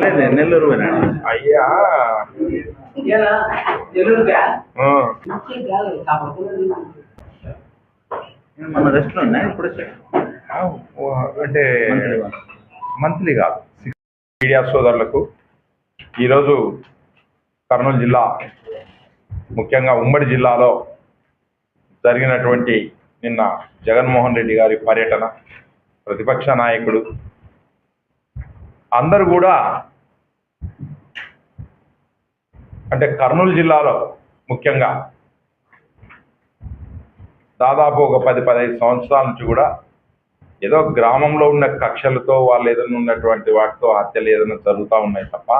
లేదు నెల్లూరు పోయినాడు అయ్యా. మన రెస్ట్లో ఉన్నాయి? ఇప్పుడు అంటే మంత్లీ కాదు. మీడియా సోదరులకు ఈరోజు కర్నూలు జిల్లా ముఖ్యంగా ఉమ్మడి జిల్లాలో జరిగినటువంటి నిన్న జగన్మోహన్ రెడ్డి గారి పర్యటన ప్రతిపక్ష నాయకుడు. అందరూ కూడా అంటే కర్నూలు జిల్లాలో ముఖ్యంగా దాదాపు ఒక పది పదహైదు సంవత్సరాల నుంచి కూడా ఏదో గ్రామంలో ఉన్న కక్షలతో వాళ్ళు ఏదైనా ఉన్నటువంటి వాటితో హత్యలు ఏదైనా జరుగుతూ ఉన్నాయి తప్ప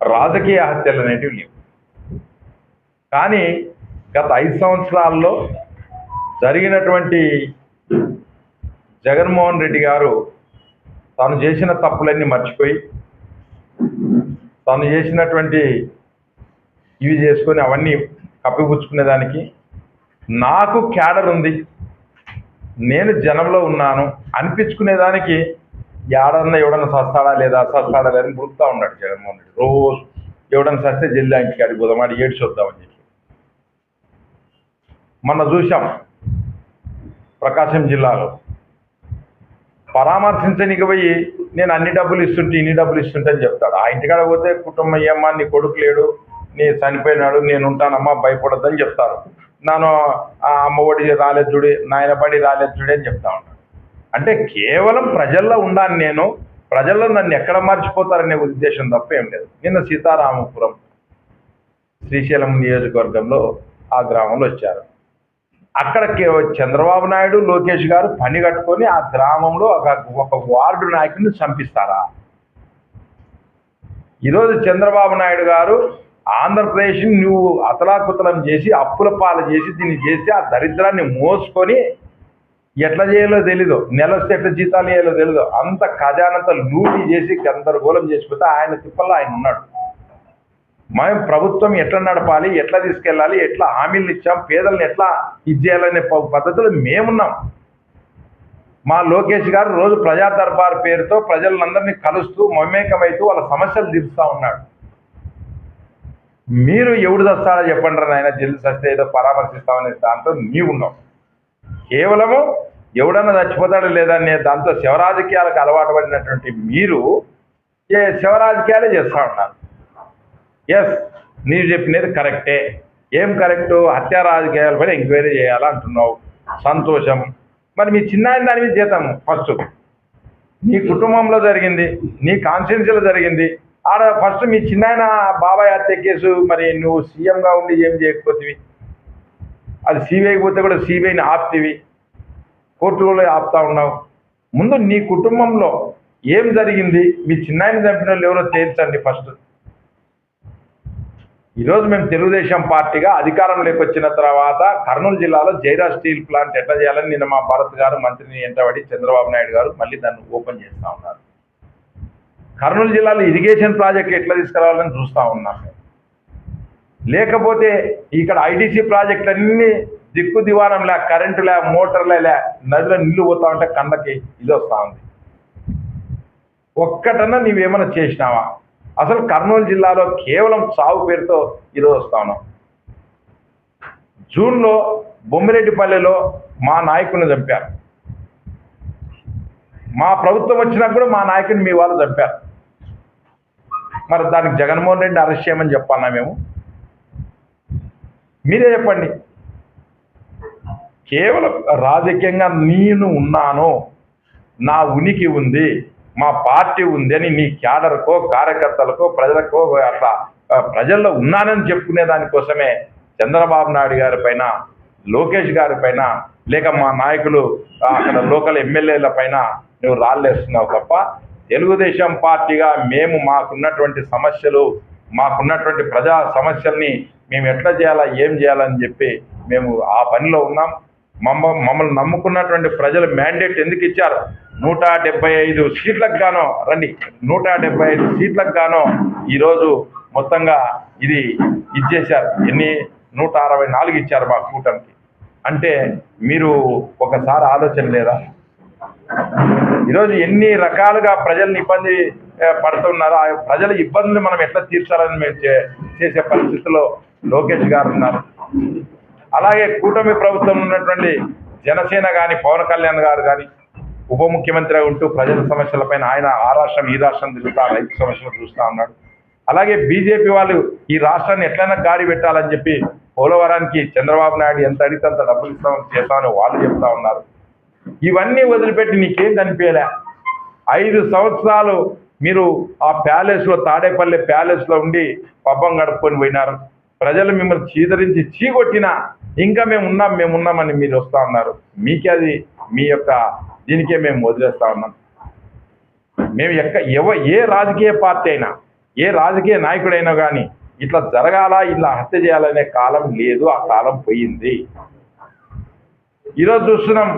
రాజకీయ హత్యలు అనేటివి లేవు. కానీ గత ఐదు సంవత్సరాల్లో జరిగినటువంటి జగన్మోహన్ రెడ్డి గారు తాను చేసిన తప్పులన్నీ మర్చిపోయి తాను చేసినటువంటి ఇవి చేసుకొని అవన్నీ కప్పిపుచ్చుకునేదానికి నాకు క్యాడర్ ఉంది నేను జనంలో ఉన్నాను అనిపించుకునేదానికి ఎవడన్నా ఎవడన్నా సస్తాడా లేదా సస్తాడా లేదని అని బుడుకుతా ఉన్నాడు జగన్మోహన్ రెడ్డి. రోజు ఎవడన్నా సస్తే జిల్లా ఇంటికి అడిగి పోదాం అడి చెప్పి. మొన్న చూసాం ప్రకాశం జిల్లాలో. పరామర్శించనికి పోయి నేను అన్ని డబ్బులు ఇస్తుంటే ఇన్ని డబ్బులు ఇస్తుంటే అని చెప్తాడు. ఆ ఇంటికాడ పోతే కుటుంబం ఏమ్మా నీ కొడుకు లేడు నీ చనిపోయినాడు నేను ఉంటానమ్మా భయపడద్దని చెప్తారు. నాను ఆ అమ్మ ఒడి రాలేదు చూడి నాయనబడి రాలేదు చూడి అని చెప్తా ఉంటాను అంటే కేవలం ప్రజల్లో ఉన్నాను నేను ప్రజల్లో నన్ను ఎక్కడ మర్చిపోతారనే ఉద్దేశం తప్ప ఏం లేదు. నిన్న సీతారామపురం శ్రీశైలం నియోజకవర్గంలో ఆ గ్రామంలో వచ్చారు. అక్కడ చంద్రబాబు నాయుడు లోకేష్ గారు పని కట్టుకొని ఆ గ్రామంలో ఒక ఒక వార్డు నాయకుడిని చంపిస్తారా? ఈరోజు చంద్రబాబు నాయుడు గారు ఆంధ్రప్రదేశ్ నువ్వు అతలాకుతలం చేసి అప్పుల పాలు చేసి దీన్ని చేసి ఆ దరిద్రాన్ని మోసుకొని ఎట్లా చేయాలో తెలీదు. నెల వస్తే ఎట్లా జీతాలు చేయాలో తెలీదు. అంత ఖజానంత లూటీ చేసి గందరగోళం చేసిపోతే ఆయన తిప్పల్లో ఆయన ఉన్నాడు. మనం ప్రభుత్వం ఎట్లా నడపాలి ఎట్లా తీసుకెళ్ళాలి ఎట్లా హామీలు ఇచ్చాం పేదలను ఎట్లా ఇది చేయాలనే ప- మేమున్నాం. మా లోకేష్ గారు రోజు ప్రజా దర్బార్ పేరుతో ప్రజలందరినీ కలుస్తూ మమేకమైతూ వాళ్ళ సమస్యలు తీరుస్తూ ఉన్నాడు. మీరు ఎవడు దస్తాడో చెప్పండి రా నాయన జల్లు సస్తే ఏదో పరామర్శిస్తామనే దాంతో నీవు కేవలము ఎవడన్నా చచ్చిపోతాడు లేదనే దాంతో శివరాజకీయాలకు అలవాటు పడినటువంటి మీరు ఏ శివరాజకీయాలే చేస్తూ ఉన్నారు. ఎస్ నీవు చెప్పినది కరెక్టే ఏం. కరెక్టు హత్యా రాజకీయాలు పైన ఎంక్వైరీ చేయాలంటున్నావు సంతోషం. మరి మీ చిన్నాయన దాని మీద చేద్దాము ఫస్ట్ నీ కుటుంబంలో జరిగింది నీ కాన్స్టిట్యున్సీలో జరిగింది. ఆడ ఫస్ట్ మీ చిన్నాయన బాబాయ్ హత్య కేసు మరి నువ్వు సీఎంగా ఉండి ఏం చేయకపోతేవి? అది సిబిఐకి పోతే కూడా సిబిఐని ఆపుతీవి. కోర్టులో ఆపుతా ఉన్నావు. ముందు నీ కుటుంబంలో ఏం జరిగింది? మీ చిన్నాయన చంపిన వాళ్ళు ఎవరో తేల్చండి ఫస్ట్ ఈరోజు మేము తెలుగుదేశం పార్టీగా అధికారంలోకి వచ్చిన తర్వాత కర్నూలు జిల్లాలో జైరా స్టీల్ ప్లాంట్ ఎట్లా చేయాలని నిన్న మా భారత్ గారు మంత్రిని ఎంటబడి చంద్రబాబు నాయుడు గారు మళ్ళీ దాన్ని ఓపెన్ చేస్తూ ఉన్నారు. కర్నూలు జిల్లాలో ఇరిగేషన్ ప్రాజెక్ట్ ఎట్లా తీసుకురావాలని చూస్తూ ఉన్నాం లేకపోతే ఇక్కడ ఐటీసీ ప్రాజెక్ట్ అన్ని దిక్కు దివానం లే కరెంటు లే మోటార్లే లే నదిలో నీళ్ళు పోతా ఉంటే కండకి ఇది వస్తూ ఉంది. ఒక్కటన్నా నీవేమైనా చేసినావా? అసలు కర్నూలు జిల్లాలో కేవలం సాగు పేరుతో ఈరోజు వస్తా ఉన్నాం. జూన్లో బొమ్మిరెడ్డిపల్లెలో మా నాయకుని చంపారు. మా ప్రభుత్వం వచ్చినా కూడా మా నాయకుని మీ వాళ్ళు చంపారు. మరి దానికి జగన్మోహన్ రెడ్డి అరెస్ట్ చేయమని చెప్పాలా మేము? మీరే చెప్పండి. కేవలం రాజకీయంగా నేను ఉన్నాను. నా ఉనికి ఉంది. మా పార్టీ ఉందని నీ క్యాడర్కో కార్యకర్తలకో ప్రజలకో అట్లా ప్రజల్లో ఉన్నానని చెప్పుకునే దానికోసమే చంద్రబాబు నాయుడు గారి పైన లోకేష్ గారి పైన లేక మా నాయకులు అక్కడ లోకల్ ఎమ్మెల్యేల పైన నువ్వు రాళ్ళేస్తున్నావు తప్ప తెలుగుదేశం పార్టీగా మేము మాకున్నటువంటి సమస్యలు మాకున్నటువంటి ప్రజా సమస్యల్ని మేము ఎట్లా చేయాలా ఏం చేయాలని చెప్పి మేము ఆ పనిలో ఉన్నాం. మమ్మ మమ్మల్ని నమ్ముకున్నటువంటి ప్రజలు మ్యాండేట్ ఎందుకు ఇచ్చారు? నూట డెబ్బై ఐదు సీట్లకు గాను రండి నూట డెబ్బై ఐదు సీట్లకు గాను ఈరోజు మొత్తంగా ఇది ఇచ్చేశారు. ఎన్ని? నూట అరవై నాలుగు ఇచ్చారు మా కూటమికి. అంటే మీరు ఒకసారి ఆలోచన లేదా? ఈరోజు ఎన్ని రకాలుగా ప్రజల్ని ఇబ్బంది పడుతున్నారు పడుతున్నారో ఆ ప్రజల ఇబ్బందులు మనం ఎట్లా తీర్చాలని మేము చేసే పరిస్థితిలో లోకేష్ గారు ఉన్నారు. అలాగే కూటమి ప్రభుత్వం ఉన్నటువంటి జనసేన కానీ పవన్ కళ్యాణ్ గారు కానీ ఉప ముఖ్యమంత్రిగా ఉంటూ ప్రజల సమస్యలపైన ఆయన ఆ రాష్ట్రం ఈ రాష్ట్రం తిరుగుతా రైతు సమస్యలు చూస్తూ ఉన్నాడు. అలాగే బీజేపీ వాళ్ళు ఈ రాష్ట్రాన్ని ఎట్లయినా గాడి పెట్టాలని చెప్పి పోలవరానికి చంద్రబాబు నాయుడు ఎంత అడిగితే అంత డబ్బులు ఇస్తామని చేస్తామని వాళ్ళు చెప్తా ఉన్నారు. ఇవన్నీ వదిలిపెట్టి నీకేం కనిపించలే? ఐదు సంవత్సరాలు మీరు ఆ ప్యాలెస్లో తాడేపల్లి ప్యాలెస్లో ఉండి పబ్బం గడుపుకొని పోయినారు. ప్రజలు మిమ్మల్ని చీదరించి చీకొట్టినా ఇంకా మేము ఉన్నాం మేము ఉన్నామని మీరు వస్తా ఉన్నారు. మీకే అది మీ యొక్క దీనికే మేము వదిలేస్తా ఉన్నాం. మేము ఎక్క ఎవ ఏ రాజకీయ పార్టీ అయినా ఏ రాజకీయ నాయకుడైనా కానీ ఇట్లా జరగాల ఇట్లా హత్య చేయాలనే కాలం లేదు ఆ కాలం పోయింది. ఈరోజు చూస్తున్నాం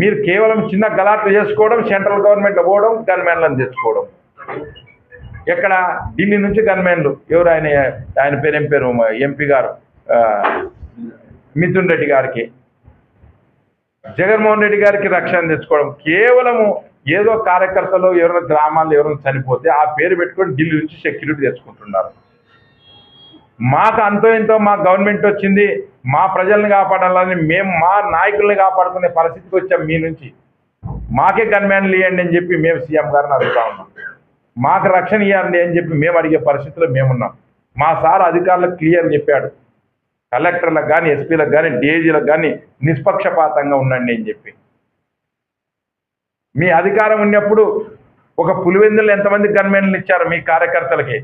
మీరు కేవలం చిన్న గలాట్లు చేసుకోవడం సెంట్రల్ గవర్నమెంట్ పోవడం గన్మెన్లను తెచ్చుకోవడం. ఎక్కడ ఢిల్లీ నుంచి గన్మెన్లు ఎవరు ఆయన ఆయన పేరు ఏం పేరు ఎంపీ గారు మిథున్ రెడ్డి గారికి జగన్మోహన్ రెడ్డి గారికి రక్షణ తెచ్చుకోవడం కేవలము ఏదో కార్యకర్తలు ఎవరైనా గ్రామాల్లో ఎవరైనా చనిపోతే ఆ పేరు పెట్టుకొని ఢిల్లీ నుంచి సెక్యూరిటీ తెచ్చుకుంటున్నారు. మాకు అంతో ఎంతో మా గవర్నమెంట్ వచ్చింది మా ప్రజల్ని కాపాడాలని మేము మా నాయకుల్ని కాపాడుకునే పరిస్థితికి వచ్చాం మీ నుంచి. మాకే గన్మ్యాన్లు ఇవ్వండి అని చెప్పి మేము సీఎం గారిని అడుగుతా ఉన్నాం. మాకు రక్షణ ఇవ్వండి అని చెప్పి మేము అడిగే పరిస్థితిలో మేమున్నాం. మా సార్ అధికారులకు క్లియర్ చెప్పాడు. కలెక్టర్లకు కానీ ఎస్పీలకు కానీ డిఐజీలకు కానీ నిష్పక్షపాతంగా ఉండండి అని చెప్పి. మీ అధికారం ఉన్నప్పుడు ఒక పులివెందులు ఎంతమంది గన్మెన్లు ఇచ్చారు మీ కార్యకర్తలకి?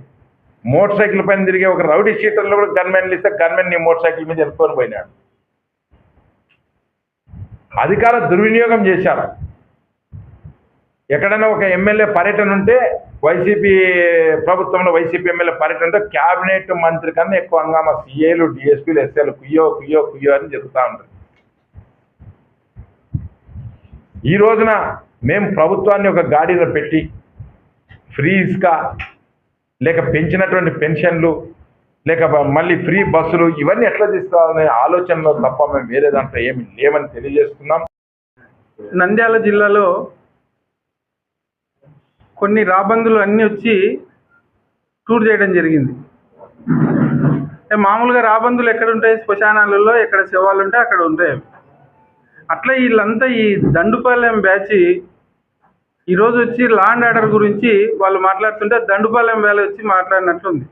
మోటార్ సైకిల్ పైన తిరిగే ఒక రౌడీ షీటర్లు కూడా గన్మెన్లు ఇస్తే గన్మెన్ నీ మోటార్ సైకిల్ మీద వెళ్ళుకొని పోయినాడు. అధికార దుర్వినియోగం చేశారు. ఎక్కడైనా ఒక ఎమ్మెల్యే పర్యటన ఉంటే వైసీపీ ప్రభుత్వంలో వైసీపీ ఎమ్మెల్యే పర్యటనతో క్యాబినెట్ మంత్రి కన్నా ఎక్కువ హంగామా సీఏలు డిఎస్పీలు ఎస్ఏలు కుయ్యో కుయ్యో కుయ్యో అని చెబుతా ఉంటారు. ఈ రోజున మేము ప్రభుత్వాన్ని ఒక గాడిలో పెట్టి ఫ్రీ ఇసుక లేక పెంచినటువంటి పెన్షన్లు లేక మళ్ళీ ఫ్రీ బస్సులు ఇవన్నీ ఎట్లా తీసుకోవాలనే ఆలోచనలో తప్ప మేము వేరే దాంట్లో ఏమి లేమని తెలియజేస్తున్నాం. నంద్యాల జిల్లాలో కొన్ని రాబందులు అన్నీ వచ్చి టూర్ చేయడం జరిగింది. అంటే మామూలుగా రాబందులు ఎక్కడ ఉంటాయి? శ్మశానాలలో ఎక్కడ శవాలు ఉంటాయి? అక్కడ ఉంటాయి అట్లా వీళ్ళంతా ఈ దండుపాలెం బ్యాచ్ ఈరోజు వచ్చి లాండ్ ఆర్డర్ గురించి వాళ్ళు మాట్లాడుతుంటే దండుపాలెం వేళ వచ్చి మాట్లాడినట్లుంది.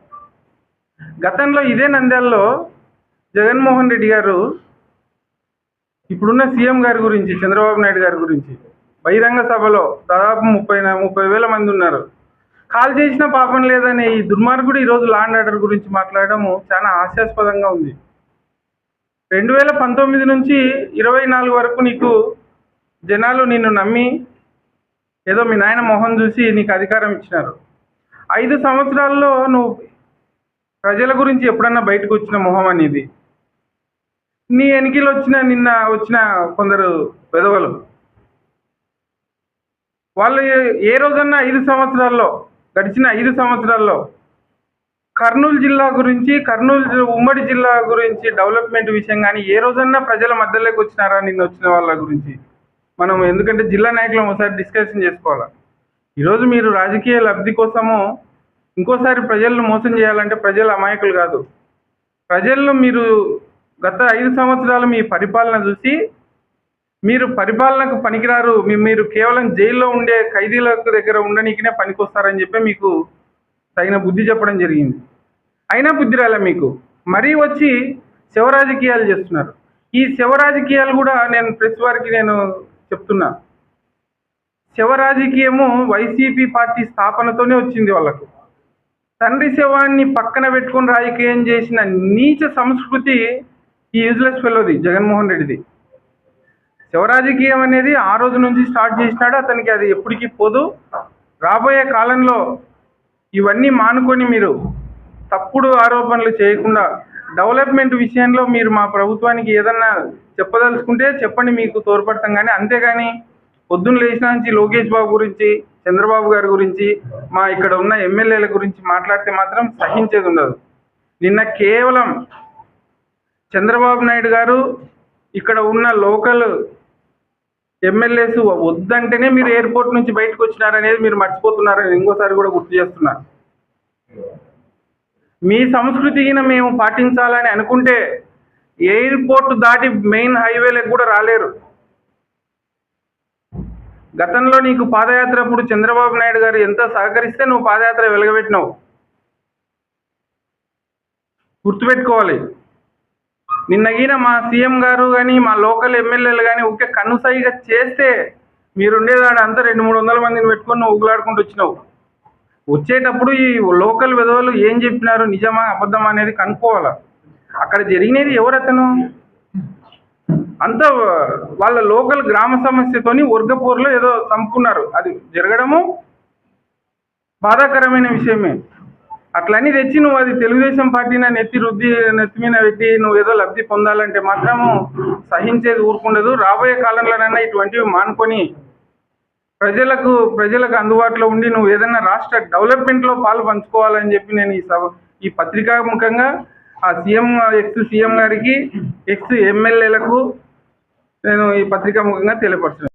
గతంలో ఇదే నంద్యాలలో జగన్మోహన్ రెడ్డి గారు ఇప్పుడున్న సీఎం గారి గురించి చంద్రబాబు నాయుడు గారి గురించి బహిరంగ సభలో దాదాపు ముప్పై ముప్పై వేల మంది ఉన్నారు. కాల్ చేసిన పాపం లేదనే ఈ దుర్మార్గుడు ఈరోజు లాండ్ ఆర్డర్ గురించి మాట్లాడడము చాలా హాస్యాస్పదంగా ఉంది. రెండు వేల పంతొమ్మిది నుంచి ఇరవై నాలుగు వరకు నీకు జనాలు నిన్ను నమ్మి ఏదో మీ నాయన మొహం చూసి నీకు అధికారం ఇచ్చినారు. ఐదు సంవత్సరాల్లో నువ్వు ప్రజల గురించి ఎప్పుడన్నా బయటకు వచ్చిన మొహం అనేది? నీ ఎన్నికలు వచ్చిన నిన్న వచ్చిన కొందరు పెదవులు వాళ్ళు ఏ- రోజన్నా ఐదు సంవత్సరాల్లో గడిచిన ఐదు సంవత్సరాల్లో కర్నూలు జిల్లా గురించి కర్నూలు ఉమ్మడి జిల్లా గురించి డెవలప్మెంట్ విషయం కానీ ఏ రోజన్నా ప్రజల మధ్యలోకి వచ్చినారా నిన్న వచ్చిన వాళ్ళ గురించి మనం ఎందుకంటే జిల్లా నాయకులు ఒకసారి డిస్కషన్ చేసుకోవాలి. ఈరోజు మీరు రాజకీయ లబ్ధి కోసము ఇంకోసారి ప్రజలను మోసం చేయాలంటే ప్రజలు అమాయకులు కాదు. ప్రజల్లో మీరు గత ఐదు సంవత్సరాలు మీ పరిపాలన చూసి మీరు పరిపాలనకు పనికిరారు. మీ- మీరు కేవలం జైల్లో ఉండే ఖైదీల దగ్గర ఉండనీకినే పనికొస్తారని చెప్పి మీకు తగిన బుద్ధి చెప్పడం జరిగింది. అయినా బుద్ధి రాలే మీకు. మరీ వచ్చి శివ రాజకీయాలు చేస్తున్నారు. ఈ శివ రాజకీయాలు కూడా నేను ప్రెస్ వారికి నేను చెప్తున్నా. శివ రాజకీయము వైసీపీ పార్టీ స్థాపనతోనే వచ్చింది వాళ్ళకు. తండ్రి శవాన్ని పక్కన పెట్టుకొని రాజకీయం చేసిన నీచ సంస్కృతి ఈ యూజ్లెస్ ఫెలోది జగన్మోహన్ రెడ్డిది. శివరాజకీయం అనేది ఆ రోజు నుంచి స్టార్ట్ చేసినాడు. అతనికి అది ఎప్పటికీ పోదు. రాబోయే కాలంలో ఇవన్నీ మానుకొని మీరు తప్పుడు ఆరోపణలు చేయకుండా డెవలప్మెంట్ విషయంలో మీరు మా ప్రభుత్వానికి ఏదన్నా చెప్పదలుచుకుంటే చెప్పండి మీకు తోడ్పడతాం. కానీ అంతేగాని పొద్దున్న లేచిన నుంచి లోకేష్ బాబు గురించి చంద్రబాబు గారి గురించి మా ఇక్కడ ఉన్న ఎమ్మెల్యేల గురించి మాట్లాడితే మాత్రం సహించేది ఉండదు. నిన్న కేవలం చంద్రబాబు నాయుడు గారు ఇక్కడ ఉన్న లోకల్ ఎమ్మెల్యేస్ వద్దంటేనే మీరు ఎయిర్పోర్ట్ నుంచి బయటకు వచ్చినారనేది మీరు మర్చిపోతున్నారని ఇంకోసారి కూడా గుర్తు చేస్తున్నారు. మీ సంస్కృతిని మేము పాటించాలని అనుకుంటే ఎయిర్పోర్ట్ దాటి మెయిన్ హైవేలకు కూడా రాలేరు. గతంలో నీకు పాదయాత్ర అప్పుడు చంద్రబాబు నాయుడు గారు ఎంత సహకరిస్తే నువ్వు పాదయాత్ర వెలగబెట్టినావు. గుర్తుపెట్టుకోవాలి. నిన్న ఈయన మా సీఎం గారు కానీ మా లోకల్ ఎమ్మెల్యేలు కానీ ఒకే కన్నుసైగా చేస్తే మీరుండేదాడు అంతా రెండు మూడు వందల మందిని పెట్టుకొని నువ్వు ఊగులాడుకుంటూ వచ్చినావు. వచ్చేటప్పుడు ఈ లోకల్ విధవలు ఏం చెప్పినారు? నిజమా అబద్ధమా అనేది కనుక్కోవాలి? అక్కడ జరిగినది ఎవరతను? అంత వాళ్ళ లోకల్ గ్రామ సమస్యతోని వర్గపూర్లో ఏదో చంపుకున్నారు. అది జరగడము బాధాకరమైన విషయమే. అట్లన్నీ తెచ్చి నువ్వు అది తెలుగుదేశం పార్టీని నెత్తి రుద్ది నెత్తి మీద పెట్టి నువ్వు ఏదో లబ్ధి పొందాలంటే మాత్రము సహించేది ఊరుకుండదు. రాబోయే కాలంలోనైనా ఇటువంటివి మానుకొని ప్రజలకు ప్రజలకు అందుబాటులో ఉండి నువ్వు ఏదైనా రాష్ట్ర డెవలప్మెంట్లో పాలు పంచుకోవాలని చెప్పి నేను ఈ సభ ఈ పత్రికాముఖంగా ఆ సీఎం ఎక్స్ సీఎం గారికి ఎక్స్ ఎమ్మెల్యేలకు నేను ఈ పత్రికాముఖంగా తెలియపరుస్తున్నాను.